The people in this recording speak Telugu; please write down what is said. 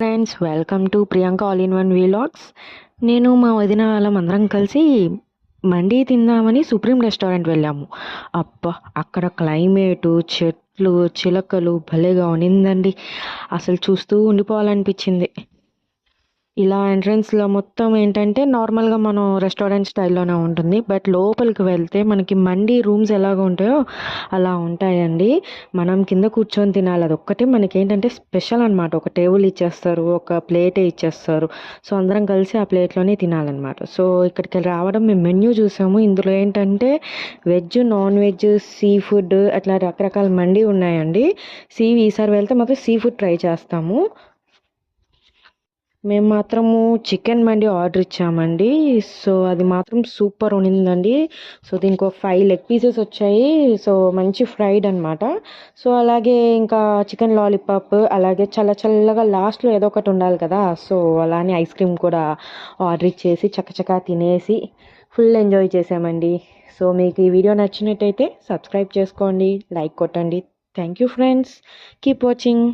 Friends welcome to Priyanka all in one vlogs నేను మా వదిన వాళ్ళం అందరం కలిసి మండి తిందామని సుప్రీం రెస్టారెంట్ వెళ్ళాము. అబ్బా అక్కడ క్లైమేటు చెట్లు చిలకలు భలేగా ఉన్నిందండి అసలు చూస్తూ ఉండిపోవాలనిపించింది. ఇలా ఎంట్రన్స్లో మొత్తం ఏంటంటే నార్మల్గా మనం రెస్టారెంట్ స్టైల్లోనే ఉంటుంది. బట్ లోపలికి వెళ్తే మనకి మండి రూమ్స్ ఎలాగ ఉంటాయో అలా ఉంటాయండి. మనం కింద కూర్చొని తినాలి. అది ఒక్కటే మనకి ఏంటంటే స్పెషల్ అనమాట ఒక టేబుల్ ఇచ్చేస్తారు ఒక ప్లేటే ఇచ్చేస్తారు. సో అందరం కలిసి ఆ ప్లేట్లోనే తినాలన్నమాట. సో ఇక్కడికి రావడం మేము మెన్యూ చూసాము. ఇందులో ఏంటంటే veg non veg sea food అట్లా రకరకాల మండి ఉన్నాయండి. సీ ఈసారి వెళ్తే మాత్రం సీ ఫుడ్ ట్రై చేస్తాము. మేము మాత్రము చికెన్ మండి ఆర్డర్ ఇచ్చామండి. సో అది మాత్రం సూపర్ ఉన్నిందండి సో దీనికి ఒక ఫైవ్ లెగ్ పీసెస్ వచ్చాయి. సో మంచి ఫ్రైడ్ అనమాట సో అలాగే ఇంకా చికెన్ లాలీపాప్ అలాగే చల్ల చల్లగా లాస్ట్లో ఏదో ఒకటి ఉండాలి కదా. సో అలానే ఐస్ క్రీమ్ కూడా ఆర్డర్ ఇచ్చేసి చకచకా తినేసి ఫుల్ ఎంజాయ్ చేసామండి. సో మీకు ఈ వీడియో నచ్చినట్టయితే సబ్స్క్రైబ్ చేసుకోండి లైక్ కొట్టండి. Thank you friends. Keep watching.